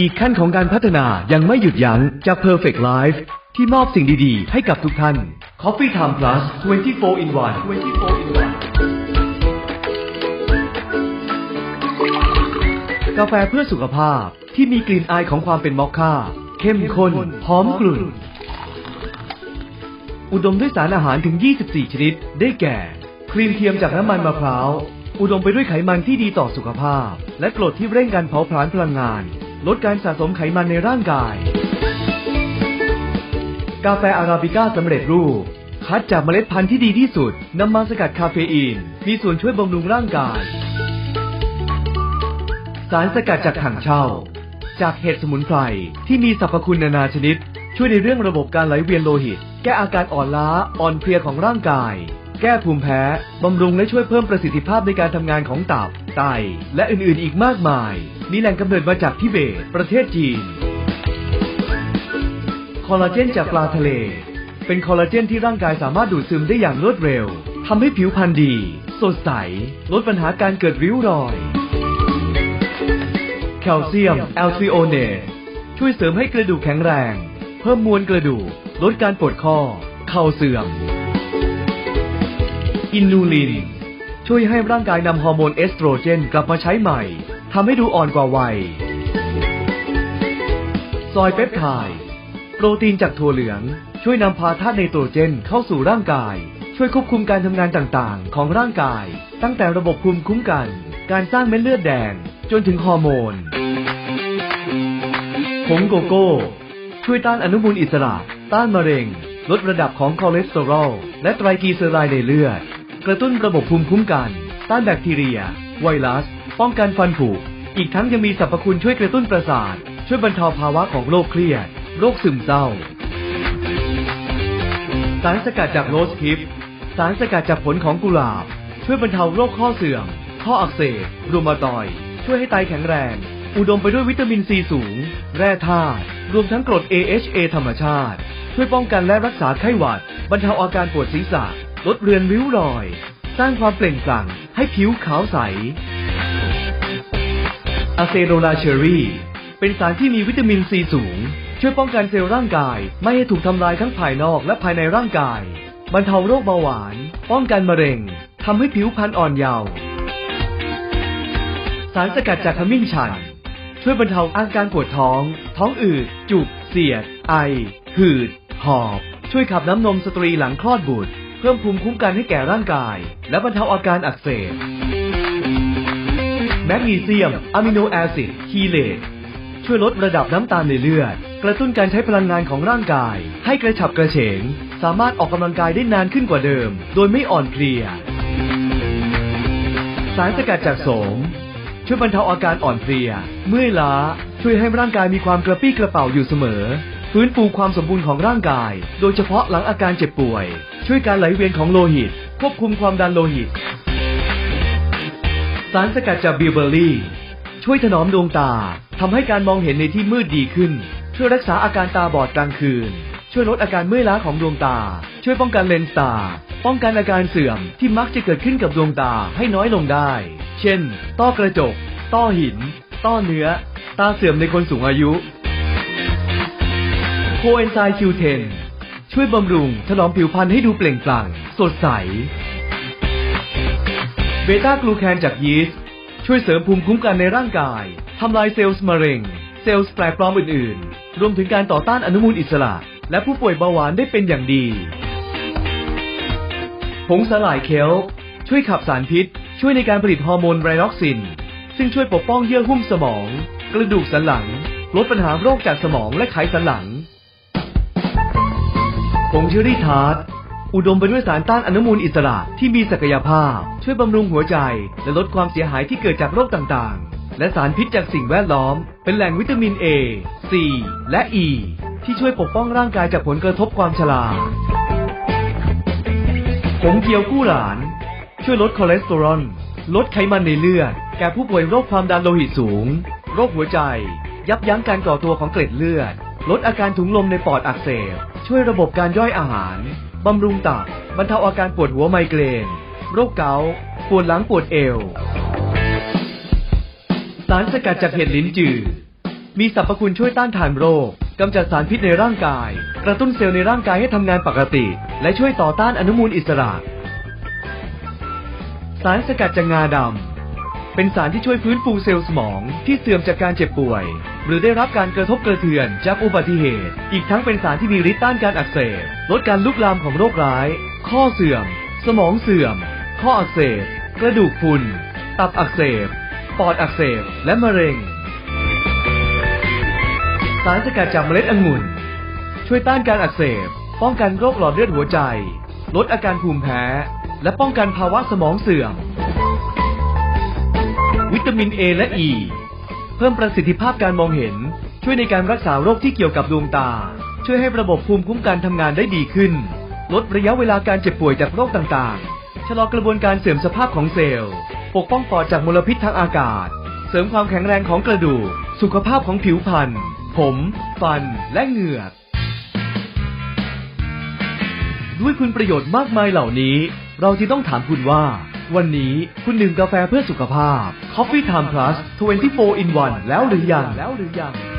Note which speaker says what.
Speaker 1: อีกขั้นของการพัฒนายังไม่หยุดยั้งจาก Perfect Life ที่มอบสิ่งดีๆ ให้กับทุกท่าน Coffee Time Plus 24 in 1 24 in 1กาแฟเพื่อสุขภาพที่มีกลิ่นอายของความเป็นมอคค่า เข้มข้นหอมกลุ่น อุดมด้วยสารอาหารถึง 24 ชนิด ได้แก่ ครีมเทียมจากน้ำมันมะพร้าว อุดมไปด้วยไขมันที่ดีต่อสุขภาพ และกรดที่เร่งการเผาผลาญพลังงาน ลดการสะสมไขมันในร่างกาย กาแฟอาราบิก้าสำเร็จรูป คัดจากเมล็ดพันธุ์ที่ดีที่สุดนำมาสกัดคาเฟอีน มีส่วนช่วยบำรุงร่างกาย สารสกัดจากถังเช่า จากเห็ดสมุนไพรที่มีสรรพคุณนานาชนิด ช่วยในเรื่องระบบการไหลเวียนโลหิต แก้อาการอ่อนล้าอ่อนเพลียของร่างกาย แก้ภูมิแพ้บำรุงและช่วยเพิ่มประสิทธิภาพในการทำงานของตับ ไต และอื่นๆอีกมากมาย มีแหล่งกำเนิดมาจากทิเบต ประเทศจีน คอลลาเจนจากปลาทะเล เป็นคอลลาเจนที่ร่างกายสามารถดูดซึมได้อย่างรวดเร็ว ทำให้ผิวพรรณดี สดใส ลดปัญหาการเกิดริ้วรอย แคลเซียมแอลซิโอเนตช่วยเสริมให้กระดูกแข็งแรง เพิ่มมวลกระดูก ลดการปวดข้อ เข่าเสื่อม อินูลิน ช่วยให้ร่างกายนำฮอร์โมนเอสโตรเจนกลับมาใช้ใหม่ทำให้ดูอ่อนกว่าวัย ซอยเปปไทด์โปรตีนจากถั่วเหลือง ช่วยนำพาธาตุไนโตรเจนเข้าสู่ร่างกาย ช่วยควบคุมการทำงานต่างๆ ของร่างกาย ตั้งแต่ระบบภูมิคุ้มกัน การสร้างเม็ดเลือดแดง จนถึงฮอร์โมนผงโกโก้ ช่วยต้านอนุมูลอิสระ ต้านมะเร็ง ลดระดับของคอเลสเตอรอลและไตรกลีเซอไรด์ในเลือด กระตุ้นระบบภูมิคุ้มกัน ต้านแบคทีเรีย ไวรัส ป้องกันฟันผุ อีกทั้งยังมีสรรพคุณช่วยกระตุ้นประสาท ช่วยบรรเทาภาวะของโรคเครียด โรคซึมเศร้า สารสกัดจากโรสฮิป สารสกัดจากผลของกุหลาบ ช่วยบรรเทาโรคข้อเสื่อม ข้ออักเสบรูมาตอย ช่วยให้ไตแข็งแรง อุดมไปด้วยวิตามินซีสูง แร่ธาตุ รวมทั้งกรด AHA ธรรมชาติ ช่วยป้องกันและรักษาไข้หวัด บรรเทาอาการปวดศีรษะ ลดเรือนริ้วรอย สร้างความเปล่งปลั่งให้ผิวขาวใสอะเซโรลาเชอรี่ เป็นสารที่มีวิตามินซีสูง ช่วยป้องกันเซลล์ร่างกาย ไม่ให้ถูกทำลายทั้งภายนอกและภายในร่างกาย บรรเทาโรคเบาหวาน ป้องกันมะเร็งทำให้ผิวพรรณอ่อนเยาว์สารสกัดจากขมิ้นชัน ช่วยบรรเทาอาการปวดท้อง ท้องอืด จุก เสียด ไอ หืด หอบ ช่วยขับน้ำนมสตรีหลังคลอดบุตร เพิ่มภูมิคุ้มกันให้แก่ร่างกาย และบรรเทาอาการอักเสบ แมกนีเซียมอะมิโนแอซิดคีเลตช่วยลดระดับน้ำตาลในเลือด กระตุ้นการใช้พลังงานของร่างกาย ให้กระฉับกระเฉง สามารถออกกำลังกายได้นานขึ้นกว่าเดิม โดยไม่อ่อนเพลีย สารสกัดจากโสม ช่วยบรรเทาอาการอ่อนเพลีย เมื่อยล้า ช่วยให้ร่างกายมีความกระปี้กระเป๋าอยู่เสมอ ฟื้นฟูความสมบูรณ์ของร่างกาย โดยเฉพาะหลังอาการเจ็บป่วย ช่วยการไหลเวียนของโลหิต ควบคุมความดันโลหิต สารสกัดจากบิวเบอรี่ ช่วยถนอมดวงตา ทำให้การมองเห็นในที่มืดดีขึ้น ช่วยรักษาอาการตาบอดกลางคืน ช่วยลดอาการเมื่อยล้าของดวงตา ช่วยป้องกันเลนส์ตา ป้องกันอาการเสื่อมที่มักจะเกิดขึ้นกับดวงตาให้น้อยลงได้ เช่น ต้อกระจก ต้อหิน ต้อเนื้อ ตาเสื่อมในคนสูงอายุ โคเอนไซม์ Q10 ช่วยบำรุง ถนอมผิวพรรณให้ดูเปล่งปลั่ง สดใส เบต้ากลูแคนจากยีสต์ช่วยเสริมภูมิคุ้มกันในร่างกาย ทำลายเซลล์มะเร็ง เซลล์แปลกปลอมอื่นๆ รวมถึงการต่อต้านอนุมูลอิสระ และผู้ป่วยเบาหวานได้เป็นอย่างดี ผงสลายเคลช่วยขับสารพิษ ช่วยในการผลิตฮอร์โมนไรนอกซิน ซึ่งช่วยปกป้องเยื่อหุ้มสมอง กระดูกสันหลัง ลดปัญหาโรคจากสมองและไขสันหลัง ผงเชอรี่ทาร์ตอุดมไปด้วยสารต้านอนุมูลอิสระที่มีศักยภาพ ช่วยบำรุงหัวใจ และลดความเสียหายที่เกิดจากโรคต่างๆ และสารพิษจากสิ่งแวดล้อม เป็นแหล่งวิตามิน A C และ E ที่ช่วยปกป้องร่างกายจากผลกระทบความชราผงเกียวกู้หลาน ช่วยลดคอเลสเตอรอลลดไขมันในเลือด แก่ผู้ป่วยโรคความดันโลหิตสูง โรคหัวใจ ยับยั้งการก่อตัวของเกล็ดเลือด ลดอาการถุงลมในปอดอักเสบ ช่วยระบบการย่อยอาหาร บำรุงตับบรรเทาอาการปวดหัวไมเกรน โรคเกาต์ปวดหลังปวดเอว สารสกัดจากเห็ดลิ้นจือ มีสรรพคุณช่วยต้านทานโรคกำจัดสารพิษในร่างกาย กระตุ้นเซลล์ในร่างกายให้ทำงานปกติ และช่วยต่อต้านอนุมูลอิสระ สารสกัดจากงาดำ เป็นสารที่ช่วยฟื้นฟูเซลล์สมองที่เสื่อมจากการเจ็บป่วย หรือได้รับการกระทบกระเทือนจากอุบัติเหตุ อีกทั้งเป็นสารที่มีฤทธิ์ต้านการอักเสบ ลดการลุกลามของโรคร้าย ข้อเสื่อม สมองเสื่อม ข้ออักเสบ กระดูกพรุน ตับอักเสบ ปอดอักเสบ และมะเร็ง สารสกัดจากเมล็ดองุ่น ช่วยต้านการอักเสบ ป้องกันโรคหลอดเลือดหัวใจ ลดอาการภูมิแพ้ และป้องกันภาวะสมองเสื่อม ตามิน A และ E เพิ่มประสิทธิภาพการมองเห็น ช่วยในการรักษาโรคที่เกี่ยวกับดวงตา ช่วยให้ระบบภูมิคุ้มกันทำงานได้ดีขึ้น ลดระยะเวลาการเจ็บป่วยจากโรคต่างๆ ชะลอกระบวนการเสื่อมสภาพของเซลล์ ปกป้องปอดจากมลพิษทางอากาศ เสริมความแข็งแรงของกระดูก สุขภาพของผิวพรรณ ผม ฟัน และเหงือก ด้วยคุณประโยชน์มากมายเหล่านี้ เราจึงต้องถามคุณว่า วันนี้คุณดื่มกาแฟเพื่อสุขภาพ Coffee Time Plus 24 in 1แล้วหรือยังแล้วหรือยัง